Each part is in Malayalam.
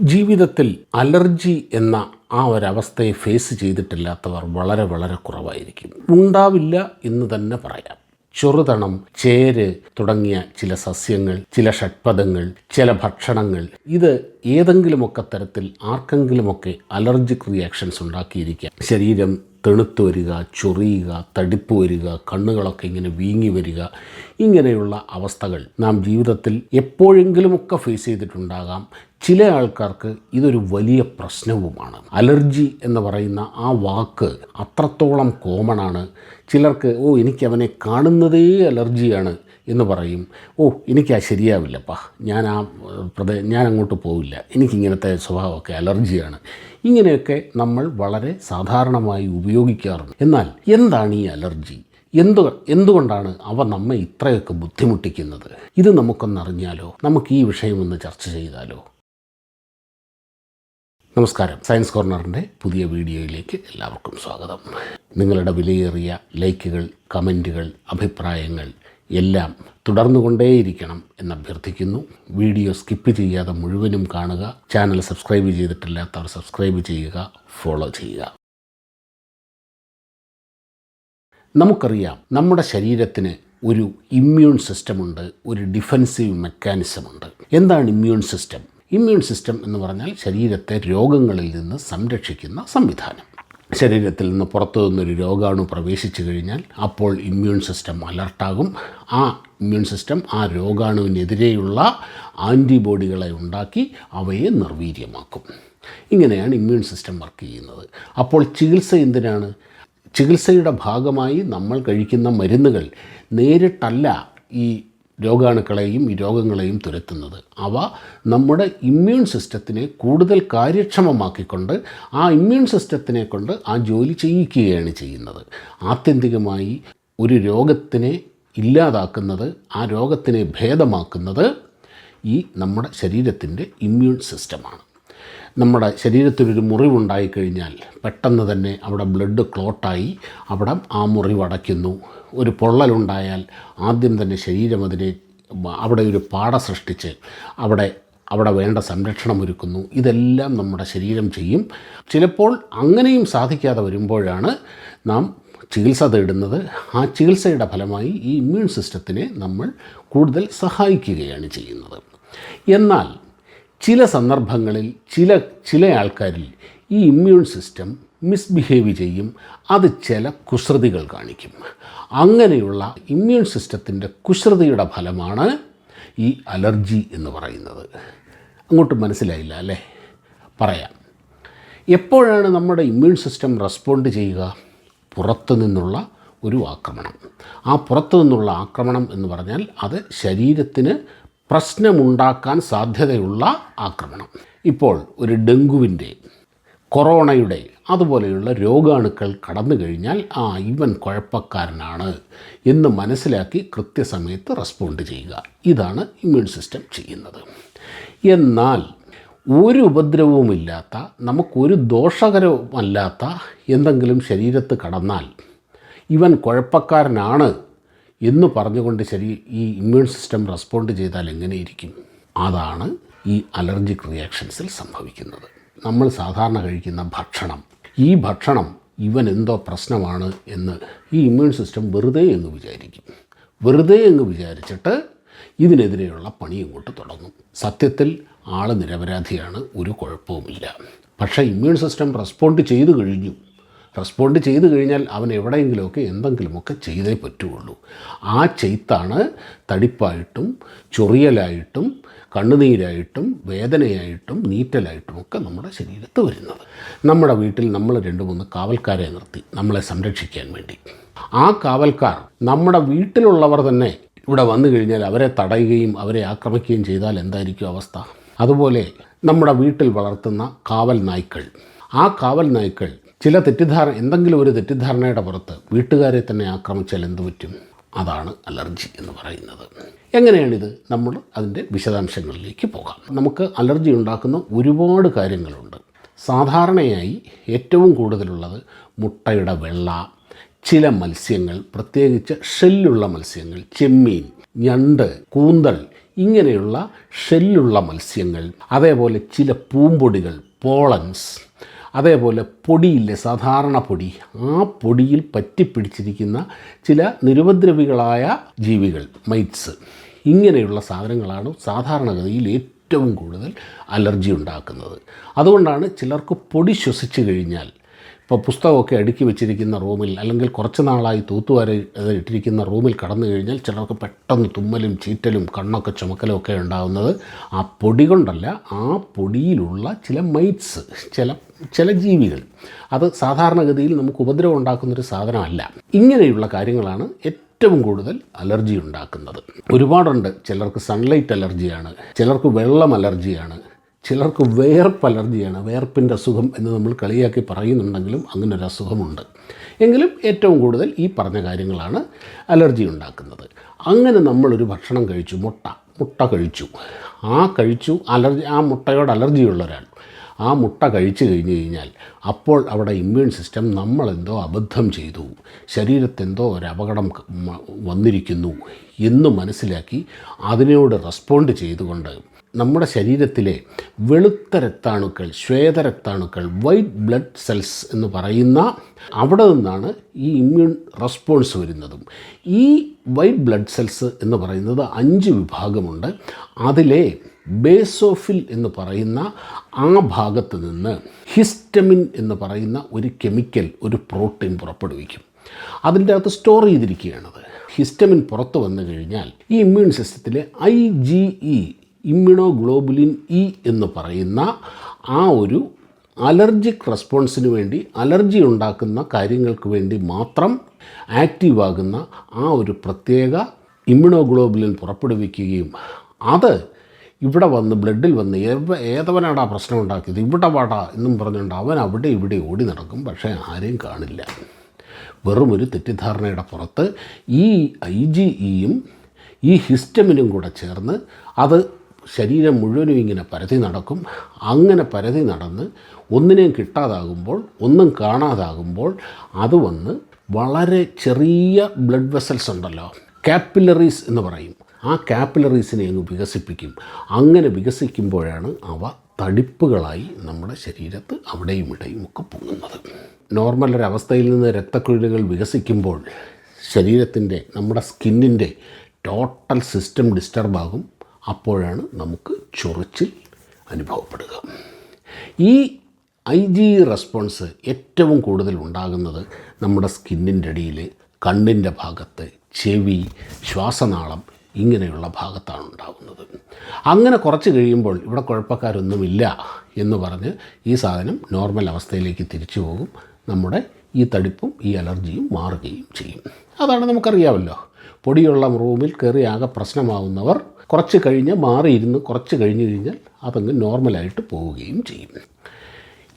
ജീവിതത്തിൽ അലർജി എന്ന ആ ഒരവസ്ഥയെ ഫേസ് ചെയ്തിട്ടില്ലാത്തവർ വളരെ വളരെ കുറവായിരിക്കും. ഉണ്ടാവില്ല എന്ന് തന്നെ പറയാം. ചെറുതണം ചേര് തുടങ്ങിയ ചില സസ്യങ്ങൾ ചില ഷഡ്പദങ്ങൾ ചില ഭക്ഷണങ്ങൾ ഇത് ഏതെങ്കിലുമൊക്കെ തരത്തിൽ ആർക്കെങ്കിലുമൊക്കെ അലർജിക് റിയാക്ഷൻസ് ഉണ്ടാക്കിയിരിക്കാം. ശരീരം തെണുത്തു വരിക ചൊറിയുക തടിപ്പ് വരിക കണ്ണുകളൊക്കെ ഇങ്ങനെ വീങ്ങി വരിക ഇങ്ങനെയുള്ള അവസ്ഥകൾ നാം ജീവിതത്തിൽ എപ്പോഴെങ്കിലുമൊക്കെ ഫേസ് ചെയ്തിട്ടുണ്ടാകാം. ചില ആൾക്കാർക്ക് ഇതൊരു വലിയ പ്രശ്നവുമാണ്. അലർജി എന്ന് പറയുന്ന ആ വാക്ക് അത്രത്തോളം കോമണാണ് ചിലർക്ക് ഓ എനിക്ക് അവനെ കാണുന്നതേ അലർജിയാണ്. എന്ന് പറയും. ഓ എനിക്ക് ആ ശരിയാവില്ലപ്പാ. ഞാൻ ആ പ്രദേ ഞാൻ അങ്ങോട്ട് പോവില്ല. എനിക്കിങ്ങനത്തെ സ്വഭാവമൊക്കെ അലർജിയാണ്. ഇങ്ങനെയൊക്കെ നമ്മൾ വളരെ സാധാരണമായി ഉപയോഗിക്കാറുണ്ട്. എന്നാൽ എന്താണ് ഈ അലർജി? എന്തു എന്തുകൊണ്ടാണ് അവ നമ്മെ ഇത്രയൊക്കെ ബുദ്ധിമുട്ടിക്കുന്നത്? ഇത് നമുക്കൊന്നറിഞ്ഞാലോ? നമുക്ക് ഈ വിഷയമൊന്ന് ചർച്ച ചെയ്താലോ? നമസ്കാരം. സയൻസ് കോർണറിന്റെ പുതിയ വീഡിയോയിലേക്ക് എല്ലാവർക്കും സ്വാഗതം. നിങ്ങളുടെ വിലയേറിയ ലൈക്കുകൾ കമന്റുകൾ അഭിപ്രായങ്ങൾ എല്ലാം തുടർന്നുകൊണ്ടേയിരിക്കണം എന്ന് അഭ്യർത്ഥിക്കുന്നു. വീഡിയോ സ്കിപ്പ് ചെയ്യാതെ മുഴുവനും കാണുക. ചാനൽ സബ്സ്ക്രൈബ് ചെയ്തിട്ടില്ലാത്തവർ സബ്സ്ക്രൈബ് ചെയ്യുക ഫോളോ ചെയ്യുക. നമുക്കറിയാം നമ്മുടെ ശരീരത്തിന് ഒരു ഇമ്മ്യൂൺ സിസ്റ്റമുണ്ട് ഒരു ഡിഫൻസീവ് മെക്കാനിസമുണ്ട്. എന്താണ് ഇമ്മ്യൂൺ സിസ്റ്റം? ഇമ്മ്യൂൺ സിസ്റ്റം എന്ന് പറഞ്ഞാൽ ശരീരത്തെ രോഗങ്ങളിൽ നിന്ന് സംരക്ഷിക്കുന്ന സംവിധാനം. ശരീരത്തിൽ നിന്ന് പുറത്തു നിന്നൊരു രോഗാണു പ്രവേശിച്ചു കഴിഞ്ഞാൽ അപ്പോൾ ഇമ്മ്യൂൺ സിസ്റ്റം അലർട്ടാകും. ആ ഇമ്മ്യൂൺ സിസ്റ്റം ആ രോഗാണുവിനെതിരെയുള്ള ആന്റിബോഡികളെ ഉണ്ടാക്കി അവയെ നിർവീര്യമാക്കും. ഇങ്ങനെയാണ് ഇമ്മ്യൂൺ സിസ്റ്റം വർക്ക് ചെയ്യുന്നത്. അപ്പോൾ ചികിത്സ എന്തിനാണ്? ചികിത്സയുടെ ഭാഗമായി നമ്മൾ കഴിക്കുന്ന മരുന്നുകൾ നേരിട്ടല്ല ഈ രോഗാണുക്കളെയും ഈ രോഗങ്ങളെയും തുരത്തുന്നത്. അവ നമ്മുടെ ഇമ്മ്യൂൺ സിസ്റ്റത്തിനെ കൂടുതൽ കാര്യക്ഷമമാക്കിക്കൊണ്ട് ആ ഇമ്മ്യൂൺ സിസ്റ്റത്തിനെ കൊണ്ട് ആ ജോലി ചെയ്യിക്കുകയാണ് ചെയ്യുന്നത്. ആത്യന്തികമായി ഒരു രോഗത്തിനെ ഇല്ലാതാക്കുന്നത് ആ രോഗത്തിനെ ഭേദമാക്കുന്നത് ഈ നമ്മുടെ ശരീരത്തിന്റെ ഇമ്മ്യൂൺ സിസ്റ്റമാണ് നമ്മുടെ ശരീരത്തിനൊരു മുറിവുണ്ടായിക്കഴിഞ്ഞാൽ പെട്ടെന്ന് തന്നെ അവിടെ ബ്ലഡ് ക്ലോട്ടായി അവിടെ ആ മുറിവടയ്ക്കുന്നു. ഒരു പൊള്ളലുണ്ടായാൽ ആദ്യം തന്നെ ശരീരം അതിനെ അവിടെ ഒരു പാട സൃഷ്ടിച്ച് അവിടെ അവിടെ വേണ്ട സംരക്ഷണം ഒരുക്കുന്നു. ഇതെല്ലാം നമ്മുടെ ശരീരം ചെയ്യും. ചിലപ്പോൾ അങ്ങനെയും സാധിക്കാതെ വരുമ്പോഴാണ് നാം ചികിത്സ തേടുന്നത്. ആ ചികിത്സയുടെ ഫലമായി ഈ ഇമ്മ്യൂൺ സിസ്റ്റത്തിനെ നമ്മൾ കൂടുതൽ സഹായിക്കുകയാണ് ചെയ്യുന്നത്. എന്നാൽ ചില സന്ദർഭങ്ങളിൽ ചില ചില ആൾക്കാരിൽ ഈ ഇമ്മ്യൂൺ സിസ്റ്റം മിസ്ബിഹേവ് ചെയ്യും. അത് ചില കുസൃതികൾ കാണിക്കും. അങ്ങനെയുള്ള ഇമ്മ്യൂൺ സിസ്റ്റത്തിന്റെ കുസൃതിയുടെ ഫലമാണ് ഈ അലർജി എന്ന് പറയുന്നത്. അങ്ങോട്ട് മനസ്സിലായില്ല അല്ലേ? പറയാം. എപ്പോഴാണ് നമ്മുടെ ഇമ്മ്യൂൺ സിസ്റ്റം റെസ്പോണ്ട് ചെയ്യുക? പുറത്തു നിന്നുള്ള ഒരു ആക്രമണം. ആ പുറത്തു നിന്നുള്ള ആക്രമണം എന്ന് പറഞ്ഞാൽ അത് ശരീരത്തിന് പ്രശ്നമുണ്ടാക്കാൻ സാധ്യതയുള്ള ആക്രമണം. ഇപ്പോൾ ഒരു ഡെങ്കുവിന്റെ കൊറോണയുടെ അതുപോലെയുള്ള രോഗാണുക്കൾ കടന്നു കഴിഞ്ഞാൽ ആ ഇവൻ കുഴപ്പക്കാരനാണ് എന്ന് മനസ്സിലാക്കി കൃത്യസമയത്ത് റെസ്പോണ്ട് ചെയ്യുക. ഇതാണ് ഇമ്മ്യൂൺ സിസ്റ്റം ചെയ്യുന്നത്. എന്നാൽ ഒരു ഉപദ്രവവുമില്ലാത്ത നമുക്കൊരു ദോഷകരമല്ലാത്ത എന്തെങ്കിലും ശരീരത്ത് കടന്നാൽ ഇവൻ കുഴപ്പക്കാരനാണ് എന്ന് പറഞ്ഞുകൊണ്ട് ശരി ഈ ഇമ്മ്യൂൺ സിസ്റ്റം റെസ്പോണ്ട് ചെയ്താൽ എങ്ങനെയിരിക്കും? അതാണ് ഈ അലർജിക് റിയാക്ഷൻസിൽ സംഭവിക്കുന്നത്. നമ്മൾ സാധാരണ കഴിക്കുന്ന ഭക്ഷണം. ഈ ഭക്ഷണം ഇവൻ എന്തോ പ്രശ്നമാണ് എന്ന് ഈ ഇമ്മ്യൂൺ സിസ്റ്റം വെറുതെ എന്ന് വിചാരിക്കും. വെറുതെ എന്ന് വിചാരിച്ചിട്ട് ഇതിനെതിരെയുള്ള പണി ഇങ്ങോട്ട് തുടങ്ങും. സത്യത്തിൽ ആൾ നിരപരാധിയാണ് ഒരു കുഴപ്പവുമില്ല. പക്ഷേ ഇമ്മ്യൂൺ സിസ്റ്റം റെസ്പോണ്ട് ചെയ്തു കഴിഞ്ഞു. റെസ്പോണ്ട് ചെയ്തു കഴിഞ്ഞാൽ അവൻ എവിടെയെങ്കിലുമൊക്കെ എന്തെങ്കിലുമൊക്കെ ചെയ്തേ പറ്റുകയുള്ളൂ. ആ ചെയ്ത്താണ് തടിപ്പായിട്ടും ചൊറിയലായിട്ടും കണ്ണുനീരായിട്ടും വേദനയായിട്ടും നീറ്റലായിട്ടും ഒക്കെ നമ്മുടെ ശരീരത്ത് വരുന്നത്. നമ്മുടെ വീട്ടിൽ നമ്മൾ രണ്ട് മൂന്ന് കാവൽക്കാരെ നിർത്തി നമ്മളെ സംരക്ഷിക്കാൻ വേണ്ടി. ആ കാവൽക്കാർ നമ്മുടെ വീട്ടിലുള്ളവർ തന്നെ ഇവിടെ വന്നു കഴിഞ്ഞാൽ അവരെ തടയുകയും അവരെ ആക്രമിക്കുകയും ചെയ്താൽ എന്തായിരിക്കും അവസ്ഥ? അതുപോലെ നമ്മുടെ വീട്ടിൽ വളർത്തുന്ന കാവൽ നായ്ക്കൾ. ആ കാവൽ നായ്ക്കൾ ചില തെറ്റിദ്ധാരണ എന്തെങ്കിലും ഒരു തെറ്റിദ്ധാരണയുടെ പുറത്ത് വീട്ടുകാരെ തന്നെ ആക്രമിച്ചാൽ എന്ത് പറ്റും? അതാണ് അലർജി എന്ന് പറയുന്നത്. എങ്ങനെയാണിത്? നമ്മൾ അതിന്റെ വിശദാംശങ്ങളിലേക്ക് പോകാം. നമുക്ക് അലർജി ഉണ്ടാക്കുന്ന ഒരുപാട് കാര്യങ്ങളുണ്ട്. സാധാരണയായി ഏറ്റവും കൂടുതലുള്ളത് മുട്ടയുടെ വെള്ള ചില മത്സ്യങ്ങൾ പ്രത്യേകിച്ച് ഷെല്ലുള്ള മത്സ്യങ്ങൾ ചെമ്മീൻ ഞണ്ട് കൂന്തൽ ഇങ്ങനെയുള്ള ഷെല്ലുള്ള മത്സ്യങ്ങൾ അതേപോലെ ചില പൂമ്പൊടികൾ പോളൻസ് അതേപോലെ പൊടിയില്ലേ സാധാരണ പൊടി ആ പൊടിയിൽ പറ്റിപ്പിടിച്ചിരിക്കുന്ന ചില നിരുപദ്രവികളായ ജീവികൾ മൈറ്റ്സ് ഇങ്ങനെയുള്ള സാധനങ്ങളാണ് സാധാരണഗതിയിൽ ഏറ്റവും കൂടുതൽ അലർജി ഉണ്ടാക്കുന്നത്. അതുകൊണ്ടാണ് ചിലർക്ക് പൊടി ശ്വസിച്ചു കഴിഞ്ഞാൽ ഇപ്പോൾ പുസ്തകമൊക്കെ അടുക്കി വെച്ചിരിക്കുന്ന റൂമിൽ അല്ലെങ്കിൽ കുറച്ച് നാളായി തൂത്തുവാരി ഇട്ടിരിക്കുന്ന റൂമിൽ കടന്നു കഴിഞ്ഞാൽ ചിലർക്ക് പെട്ടെന്ന് തുമ്മലും ചീറ്റലും കണ്ണൊക്കെ ചുമക്കലും ഒക്കെ ഉണ്ടാകുന്നത് ആ പൊടി കൊണ്ടല്ല ആ പൊടിയിലുള്ള ചില മൈറ്റ്സ് ചില ചില ജീവികൾ. അത് സാധാരണഗതിയിൽ നമുക്ക് ഉപദ്രവം ഉണ്ടാക്കുന്നൊരു സാധനമല്ല. ഇങ്ങനെയുള്ള കാര്യങ്ങളാണ് ഏറ്റവും കൂടുതൽ അലർജി ഉണ്ടാക്കുന്നത്. ഒരുപാടുണ്ട് ചിലർക്ക് സൺലൈറ്റ് അലർജിയാണ് ചിലർക്ക് വെള്ളം അലർജിയാണ് ചിലർക്ക് വേർപ്പ് അലർജിയാണ് വേർപ്പിന്റെ അസുഖം എന്ന് നമ്മൾ കളിയാക്കി പറയുന്നുണ്ടെങ്കിലും അങ്ങനെ ഒരു അസുഖമുണ്ട് എങ്കിലും ഏറ്റവും കൂടുതൽ ഈ പറഞ്ഞ കാര്യങ്ങളാണ് അലർജി ഉണ്ടാക്കുന്നത്. അങ്ങനെ നമ്മളൊരു ഭക്ഷണം കഴിച്ചു മുട്ട മുട്ട കഴിച്ചു. ആ കഴിച്ചു അലർജി ആ മുട്ടയോട് അലർജിയുള്ള ഒരാൾ ആ മുട്ട കഴിച്ചു കഴിഞ്ഞു കഴിഞ്ഞാൽ അപ്പോൾ അവിടെ ഇമ്മ്യൂൺ സിസ്റ്റം നമ്മളെന്തോ അബദ്ധം ചെയ്തു ശരീരത്തെന്തോ ഒരു അപകടം വന്നിരിക്കുന്നു എന്ന് മനസ്സിലാക്കി അതിനോട് റെസ്പോണ്ട് ചെയ്തുകൊണ്ട് നമ്മുടെ ശരീരത്തിലെ വെളുത്ത രക്താണുക്കൾ ശ്വേതരക്താണുക്കൾ വൈറ്റ് ബ്ലഡ് സെൽസ് എന്ന് പറയുന്ന അവിടെ നിന്നാണ് ഈ ഇമ്മ്യൂൺ റെസ്പോൺസ് വരുന്നതും. ഈ വൈറ്റ് ബ്ലഡ് സെൽസ് എന്ന് പറയുന്നത് അഞ്ച് വിഭാഗമുണ്ട്. അതിലെ ബേസോഫിൽ എന്ന് പറയുന്ന ആ ഭാഗത്ത് നിന്ന് ഹിസ്റ്റമിൻ എന്ന് പറയുന്ന ഒരു കെമിക്കൽ ഒരു പ്രോട്ടീൻ പുറപ്പെടുവിക്കും. അതിന്റെ അകത്ത് സ്റ്റോർ ചെയ്തിരിക്കുകയാണത്. ഹിസ്റ്റമിൻ പുറത്തു വന്നു കഴിഞ്ഞാൽ ഈ ഇമ്മ്യൂൺ സിസ്റ്റത്തിലെ I G E immunoglobulin E എന്ന് പറയുന്ന ആ ഒരു അലർജിക് റെസ്പോൺസിന് വേണ്ടി അലർജി ഉണ്ടാക്കുന്ന കാര്യങ്ങൾക്ക് വേണ്ടി മാത്രം ആക്റ്റീവ് ആകുന്ന ആ ഒരു പ്രത്യേക ഇമ്മ്യൂണോഗ്ലോബുലിൻ പുറപ്പെടുവിക്കുകയും അത് ഇവിടെ വന്ന് ബ്ലഡിൽ വന്ന് എവ ഏതവനാടാ പ്രശ്നം ഉണ്ടാക്കിയത്? ഇവിടെ വാടാ എന്നും പറഞ്ഞുകൊണ്ട് അവൻ അവിടെ ഇവിടെ ഓടി നടക്കും പക്ഷേ ആരെയും കാണില്ല. വെറും ഒരു തെറ്റിദ്ധാരണയുടെ പുറത്ത് ഈ ഐ ജി ഇയും ഈ ഹിസ്റ്റമിനും കൂടെ ചേർന്ന് അത് ശരീരം മുഴുവനും ഇങ്ങനെ പരതി നടക്കും. അങ്ങനെ പരതി നടന്ന് ഒന്നിനെയും കിട്ടാതാകുമ്പോൾ ഒന്നും കാണാതാകുമ്പോൾ അത് വന്ന് വളരെ ചെറിയ ബ്ലഡ് വെസൽസ് ഉണ്ടല്ലോ. കാപ്പിലറീസ് എന്ന് പറയും. ആ കാപ്പിലറീസിനെ അങ്ങ് വികസിപ്പിക്കും. അങ്ങനെ വികസിക്കുമ്പോഴാണ് അവ തടിപ്പുകളായി നമ്മുടെ ശരീരത്ത് അവിടെയും ഇവിടെയും ഒക്കെ പൊങ്ങുന്നത്. നോർമൽ ഒരു അവസ്ഥയിൽ നിന്ന് രക്തക്കുഴലുകൾ വികസിക്കുമ്പോൾ ശരീരത്തിന്റെ നമ്മുടെ സ്കിന്നിന്റെ ടോട്ടൽ സിസ്റ്റം ഡിസ്റ്റർബാകും അപ്പോഴാണ് നമുക്ക് ചൊറിച്ചിൽ അനുഭവപ്പെടുക. ഈ ഐ ജി റെസ്പോൺസ് ഏറ്റവും കൂടുതൽ ഉണ്ടാകുന്നത് നമ്മുടെ സ്കിന്നിന്റെ അടിയിൽ കണ്ണിന്റെ ഭാഗത്ത് ചെവി ശ്വാസനാളം ഇങ്ങനെയുള്ള ഭാഗത്താണ് ഉണ്ടാകുന്നത്. അങ്ങനെ കുറച്ച് കഴിയുമ്പോൾ ഇവിടെ കുഴപ്പക്കാരൊന്നുമില്ല എന്ന് പറഞ്ഞ് ഈ സാധനം നോർമൽ അവസ്ഥയിലേക്ക് തിരിച്ചു പോകും. നമ്മുടെ ഈ തടിപ്പും ഈ അലർജിയും മാറുകയും ചെയ്യും. അതാണ് നമുക്കറിയാമല്ലോ. പൊടിയുള്ള റൂമിൽ കയറി ആകെ പ്രശ്നമാവുന്നവർ കുറച്ച് കഴിഞ്ഞ് മാറിയിരുന്ന് കുറച്ച് കഴിഞ്ഞ് കഴിഞ്ഞാൽ അതങ്ങ് നോർമലായിട്ട് പോവുകയും ചെയ്യും.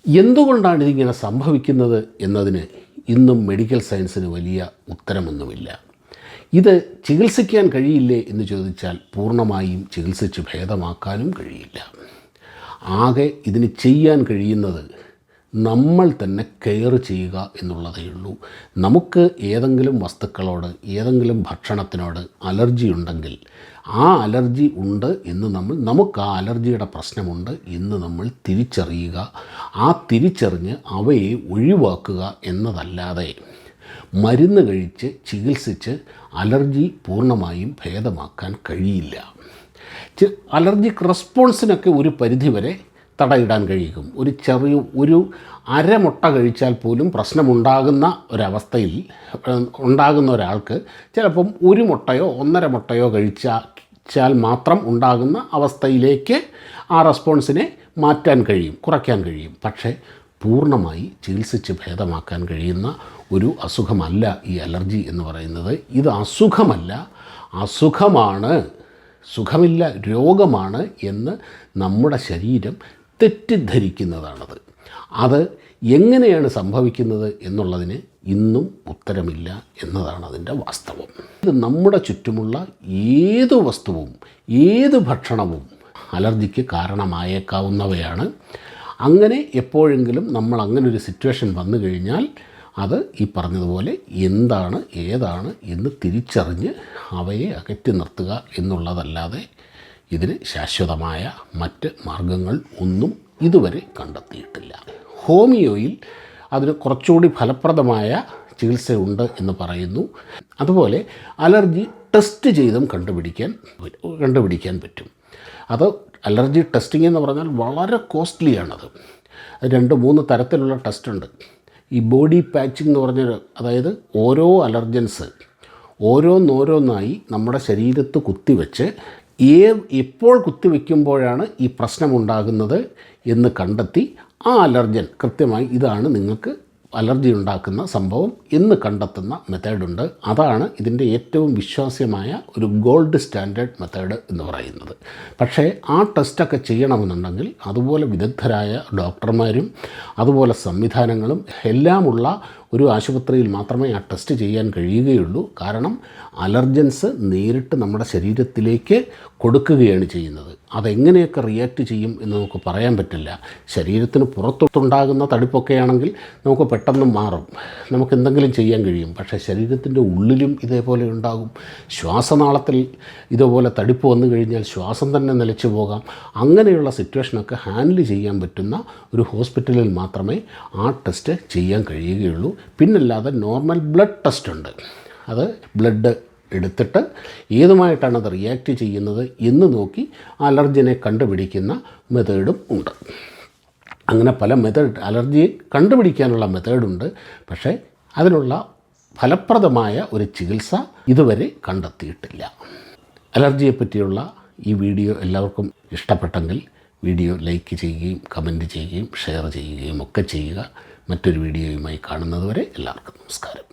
എന്തുകൊണ്ടാണ് ഇതിങ്ങനെ സംഭവിക്കുന്നത് എന്നതിന് ഇന്നും മെഡിക്കൽ സയൻസിന് വലിയ ഉത്തരമൊന്നുമില്ല. ഇത് ചികിത്സിക്കാൻ കഴിയില്ലേ എന്ന് ചോദിച്ചാൽ പൂർണമായും ചികിത്സിച്ച് ഭേദമാക്കാനും കഴിയില്ല. ആകെ ഇതിന് ചെയ്യാൻ കഴിയുന്നത് നമ്മൾ തന്നെ കെയർ ചെയ്യുക എന്നുള്ളതേ ഉള്ളൂ. നമുക്ക് ഏതെങ്കിലും വസ്തുക്കളോട് ഏതെങ്കിലും ഭക്ഷണത്തിനോട് അലർജി ഉണ്ടെങ്കിൽ ആ അലർജി ഉണ്ട് എന്ന് നമ്മൾ നമുക്ക് ആ അലർജിയുടെ പ്രശ്നമുണ്ട് എന്ന് നമ്മൾ തിരിച്ചറിയുക. ആ തിരിച്ചറിഞ്ഞ് അവയെ ഒഴിവാക്കുക എന്നതല്ലാതെ മരുന്ന് കഴിച്ച് ചികിത്സിച്ച് അലർജി പൂർണമായും ഭേദമാക്കാൻ കഴിയില്ല. അലർജിക് റെസ്പോൺസിനൊക്കെ ഒരു പരിധിവരെ തടയിടാൻ കഴിയും. ഒരു ചെറിയ ഒരു അരമുട്ട കഴിച്ചാൽ പോലും പ്രശ്നമുണ്ടാകുന്ന ഒരവസ്ഥയിൽ ഉണ്ടാകുന്ന ഒരാൾക്ക് ചിലപ്പം ഒരു മുട്ടയോ ഒന്നര മുട്ടയോ കഴിച്ചാൽ മാത്രം ഉണ്ടാകുന്ന അവസ്ഥയിലേക്ക് ആ റെസ്പോൺസിനെ മാറ്റാൻ കഴിയും കുറയ്ക്കാൻ കഴിയും. പക്ഷേ പൂർണമായി ചികിത്സിച്ച് ഭേദമാക്കാൻ കഴിയുന്ന ഒരു അസുഖമല്ല ഈ അലർജി എന്ന് പറയുന്നത്. ഇത് അസുഖമല്ല. അസുഖമാണ്. സുഖമില്ല രോഗമാണ് എന്ന് നമ്മുടെ ശരീരം തെറ്റിദ്ധരിക്കുന്നതാണത്. അത് എങ്ങനെയാണ് സംഭവിക്കുന്നത് എന്നുള്ളതിന് ഇന്നും ഉത്തരമില്ല എന്നതാണ് അതിന്റെ വാസ്തവം. ഇത് നമ്മുടെ ചുറ്റുമുള്ള ഏത് വസ്തുവും ഏത് ഭക്ഷണവും അലർജിക്ക് കാരണമായേക്കാവുന്നവയാണ്. അങ്ങനെ എപ്പോഴെങ്കിലും നമ്മൾ അങ്ങനെ ഒരു സിറ്റുവേഷൻ വന്നു കഴിഞ്ഞാൽ അത് ഈ പറഞ്ഞതുപോലെ എന്താണ് ഏതാണ് എന്ന് തിരിച്ചറിഞ്ഞ് അവയെ അകറ്റി നിർത്തുക എന്നുള്ളതല്ലാതെ ഇതിന് ശാശ്വതമായ മറ്റ് മാർഗങ്ങൾ ഒന്നും ഇതുവരെ കണ്ടെത്തിയിട്ടില്ല. ഹോമിയോയിൽ അതിന് കുറച്ചുകൂടി ഫലപ്രദമായ ചികിത്സയുണ്ട് എന്ന് പറയുന്നു. അതുപോലെ അലർജി ടെസ്റ്റ് ചെയ്തും കണ്ടുപിടിക്കാൻ കണ്ടുപിടിക്കാൻ പറ്റും. അത് അലർജി ടെസ്റ്റിംഗ് എന്ന് പറഞ്ഞാൽ വളരെ കോസ്റ്റ്ലിയാണത്. രണ്ട് മൂന്ന് തരത്തിലുള്ള ടെസ്റ്റ് ഉണ്ട് ഈ ബോഡി പാച്ചിങ് എന്ന് പറഞ്ഞ അതായത് ഓരോ അലർജൻസ് ഓരോന്നോരോന്നായി നമ്മുടെ ശരീരത്ത് കുത്തിവെച്ച് ഏ എപ്പോൾ കുത്തിവെക്കുമ്പോഴാണ് ഈ പ്രശ്നമുണ്ടാകുന്നത് എന്ന് കണ്ടെത്തി ആ അലർജൻ കൃത്യമായി ഇതാണ് നിങ്ങൾക്ക് അലർജി ഉണ്ടാക്കുന്ന സംഭവം എന്ന് കണ്ടെത്തുന്ന മെത്തേഡുണ്ട്. അതാണ് ഇതിന്റെ ഏറ്റവും വിശ്വാസ്യമായ ഒരു ഗോൾഡ് സ്റ്റാൻഡേർഡ് മെത്തേഡ് എന്ന് പറയുന്നത്. പക്ഷേ ആ ടെസ്റ്റൊക്കെ ചെയ്യണമെന്നുണ്ടെങ്കിൽ അതുപോലെ വിദഗ്ധരായ ഡോക്ടർമാരും അതുപോലെ സംവിധാനങ്ങളും എല്ലാമുള്ള ഒരു ആശുപത്രിയിൽ മാത്രമേ ആ ടെസ്റ്റ് ചെയ്യാൻ കഴിയുകയുള്ളൂ. കാരണം അലർജൻസ് നേരിട്ട് നമ്മുടെ ശരീരത്തിലേക്ക് കൊടുക്കുകയാണ് ചെയ്യുന്നത്. അതെങ്ങനെയൊക്കെ റിയാക്റ്റ് ചെയ്യും എന്ന് നമുക്ക് പറയാൻ പറ്റില്ല. ശരീരത്തിന് പുറത്തുണ്ടാകുന്ന തടിപ്പൊക്കെയാണെങ്കിൽ നമുക്ക് പെട്ടെന്ന് മാറും. നമുക്ക് എന്തെങ്കിലും ചെയ്യാൻ കഴിയും. പക്ഷേ ശരീരത്തിന്റെ ഉള്ളിലും ഇതേപോലെ ഉണ്ടാകും. ശ്വാസനാളത്തിൽ ഇതുപോലെ തടിപ്പ് വന്നു കഴിഞ്ഞാൽ ശ്വാസം തന്നെ നിലച്ചു പോകാം. അങ്ങനെയുള്ള സിറ്റുവേഷനൊക്കെ ഹാൻഡിൽ ചെയ്യാൻ പറ്റുന്ന ഒരു ഹോസ്പിറ്റലിൽ മാത്രമേ ആ ടെസ്റ്റ് ചെയ്യാൻ കഴിയുകയുള്ളൂ. പിന്നല്ലാതെ നോർമൽ ബ്ലഡ് ടെസ്റ്റ് ഉണ്ട്. അത് ബ്ലഡ് എടുത്തിട്ട് ഏതുമായിട്ടാണ് അത് റിയാക്ട് ചെയ്യുന്നത് എന്ന് നോക്കി അലർജിനെ കണ്ടുപിടിക്കുന്ന മെത്തേഡും ഉണ്ട്. അങ്ങനെ പല മെത്തേഡ് അലർജിയെ കണ്ടുപിടിക്കാനുള്ള മെത്തേഡുണ്ട് പക്ഷേ അതിനുള്ള ഫലപ്രദമായ ഒരു ചികിത്സ ഇതുവരെ കണ്ടെത്തിയിട്ടില്ല. അലർജിയെ പറ്റിയുള്ള ഈ വീഡിയോ എല്ലാവർക്കും ഇഷ്ടപ്പെട്ടെങ്കിൽ വീഡിയോ ലൈക്ക് ചെയ്യുകയും കമന്റ് ചെയ്യുകയും ഷെയർ ചെയ്യുകയും ഒക്കെ ചെയ്യുക. മറ്റൊരു വീഡിയോയുമായി കാണുന്നതുവരെ എല്ലാവർക്കും നമസ്കാരം.